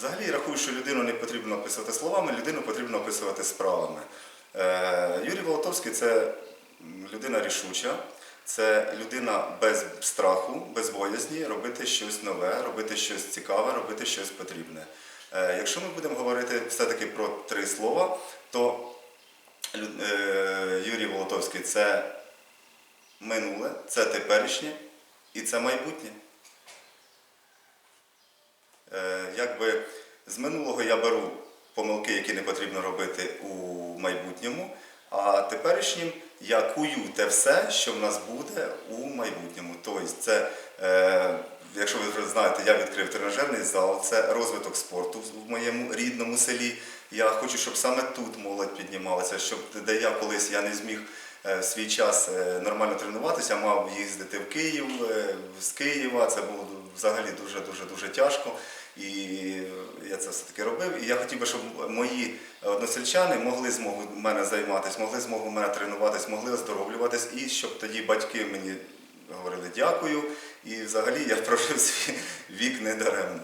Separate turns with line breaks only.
Взагалі я рахую, що людину не потрібно описувати словами, людину потрібно описувати справами. Е, Юрій Волотовський це людина рішуча, це людина без страху, без боязні робити щось нове, робити щось цікаве, робити щось потрібне. Е, Якщо ми будемо говорити все-таки про три слова, то е, Юрій Волотовський це минуле, це теперішнє і це майбутнє. Е, Якби з минулого я беру помилки, які не потрібно робити у майбутньому, а теперішнім я кую те все, що в нас буде у майбутньому. Тобто, це, е, якщо ви знаєте, я відкрив тренажерний зал, це розвиток спорту в моєму рідному селі. Я хочу, щоб саме тут молодь піднімалася, щоб де я колись я не зміг е, в свій час е, нормально тренуватися, мав їздити в Київ е, з Києва. Це було взагалі дуже дуже дуже тяжко. І я це все таки робив. І я хотів би, щоб мої односельчани могли змогу мене займатися, могли змогу мене тренуватись, могли оздоровлюватись, і щоб тоді батьки мені говорили дякую. І взагалі я прожив свій вік недаремно.